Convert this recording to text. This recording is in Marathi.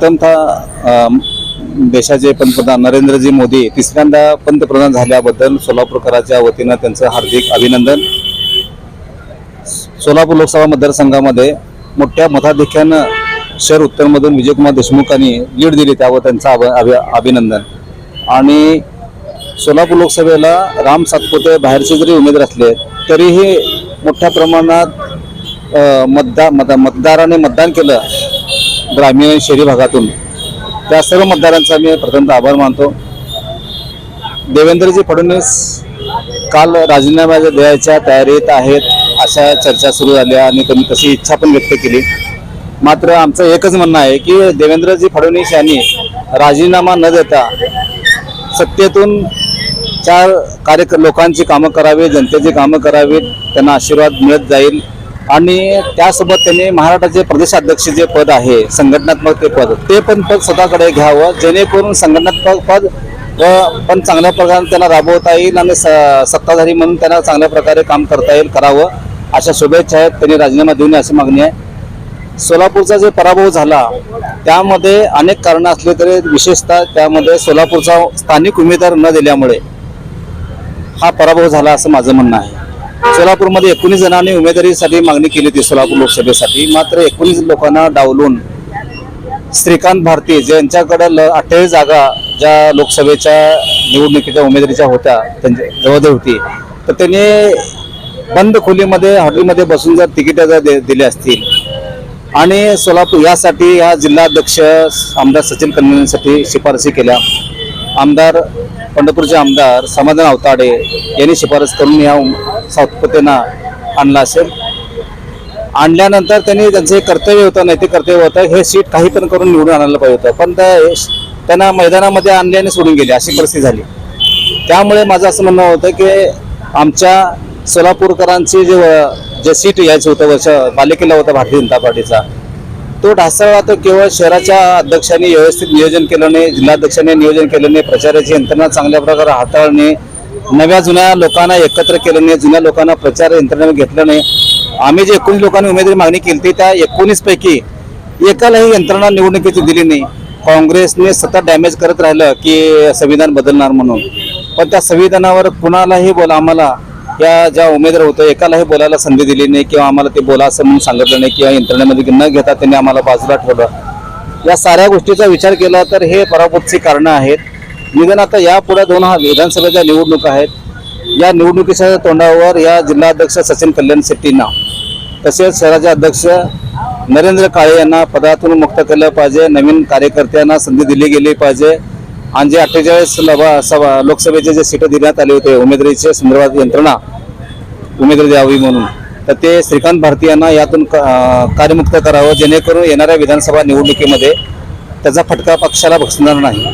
प्रथमतः देशाचे पंतप्रधान नरेंद्रजी मोदी तिसऱ्यांदा पंतप्रधान झाल्याबद्दल सोलापूरकरांच्या वतीनं त्यांचं हार्दिक अभिनंदन. सोलापूर लोकसभा मतदारसंघामध्ये मोठ्या मताधिक्यानं शहर उत्तरमधून विजयकुमार देशमुखांनी लीड दिली त्यावर त्यांचं अभ अभि अभिनंदन. आणि सोलापूर लोकसभेला राम सातपुते बाहेरचे जरी उमेदवार असले तरीही मोठ्या प्रमाणात मतदा मत मतदाराने मतदान केलं ग्रामीण आणि शहरी भागातून त्या सर्व मतदारांचा मी प्रथमतः आभार मानतो. देवेंद्रजी फडणवीस काल राजीनामा द्यायच्या तयारीत आहेत अशा चर्चा सुरू झाल्या आणि त्यांनी तशी इच्छा पण व्यक्त केली. मात्र आमचं एकच म्हणणं आहे की देवेंद्रजी फडणवीस यांनी राजीनामा न देता सत्तेतून चार कार्य लोकांची कामं करावी जनतेची कामं करावीत त्यांना आशीर्वाद मिळत जाईल. आणि त्यासोबत त्यांनी महाराष्ट्राचे प्रदेशाध्यक्ष जे पद आहे संघटनात्मक ते पद ते पण पद स्वतःकडे घ्यावं जेणेकरून संघटनात्मक पद व पण चांगल्या प्रकारे त्यांना राबवता येईल आणि स- सत्ताधारी म्हणून त्यांना चांगल्या प्रकारे काम करता येईल करावं अशा शुभेच्छा आहेत त्यांनी राजीनामा देऊ नये अशी मागणी आहे. सोलापूरचा जे पराभव झाला त्यामध्ये अनेक कारणं असली तरी विशेषतः त्यामध्ये सोलापूरचा स्थानिक उमेदवार न दिल्यामुळे हा पराभव झाला असं माझं म्हणणं आहे. सोलापूरमध्ये एकोणीस जणांनी उमेदवारीसाठी मागणी केली होती सोलापूर लोकसभेसाठी. मात्र एकोणीस लोकांना डावलून श्रीकांत भारती ज्यांच्याकडे ल अठ्ठावीस जागा ज्या लोकसभेच्या निवडणुकीच्या उमेदवारीच्या होत्या त्यांच्या जवळजवळ होती तर त्यांनी बंद खोलीमध्ये हॉटेलमध्ये बसून जर तिकीट जर दे- दिले असतील आणि सोलापूर यासाठी या जिल्हाध्यक्ष आमदार सचिन कन्यांसाठी शिफारसी केल्या. आमदार पंढरपूरचे आमदार समाधान अवताडे यांनी शिफारस करून या सातपुतेना आणला असेल. आणल्यानंतर त्यांनी त्यांचं एक कर्तव्य होतं नैतिक कर्तव्य होतं. हे सीट काही पण करून निवडून आणायला पाहिजे होतं. पण त्या त्यांना मैदानामध्ये आणले आणि सोडून गेले अशी परिस्थिती झाली. त्यामुळे माझं असं म्हणणं होतं की आमच्या सोलापूरकरांची जे जे सीट यायचं होतं वर्ष पालिकेला होता भारतीय जनता पार्टीचा. तो ढासळला तर केवळ शहराच्या अध्यक्षांनी व्यवस्थित नियोजन केलं नाही जिल्हाध्यक्षांनी नियोजन केलं नाही प्रचाराची यंत्रणा चांगल्या प्रकारे हाताळणे नव्या जुन्या लोकांना एकत्र केलं नाही जुन्या लोकांना प्रचार यंत्रणेवर घेतलं नाही. आम्ही जे एकोणीस लोकांनी उमेदवारी मागणी केली होती त्या एकोणीसपैकी एकालाही यंत्रणा निवडणुकीची दिली नाही. काँग्रेसने सतत डॅमेज करत राहिलं की संविधान बदलणार म्हणून. पण त्या संविधानावर कुणालाही बोला आम्हाला या ज्या उमेदवार होतं एकालाही बोलायला संधी दिली नाही किंवा आम्हाला ते बोला असं म्हणून सांगितलं नाही किंवा यंत्रणेमध्ये न घेता त्यांनी आम्हाला बाजूला ठेवलं. या साऱ्या गोष्टीचा विचार केला तर हे पराभूतची कारणं आहेत. निदान आता यापुढे दोन हा विधानसभेच्या निवडणुका आहेत या निवडणुकीच्या तोंडावर या जिल्हाध्यक्ष सचिन कल्याण शेट्टींना तसेच शहराचे अध्यक्ष नरेंद्र काळे यांना पदातून मुक्त केलं पाहिजे नवीन कार्यकर्त्यांना संधी दिली गेली पाहिजे. आणि जे अठ्ठेचाळीस लभा सभा लोकसभेचे जे सीटं देण्यात आले होते उमेदवारीच्या संदर्भात यंत्रणा उमेदवारी द्यावी म्हणून तर ते श्रीकांत भारती यांना यातून कार्यमुक्त करावं जेणेकरून येणाऱ्या विधानसभा निवडणुकीमध्ये त्याचा फटका पक्षाला बसणार नाही.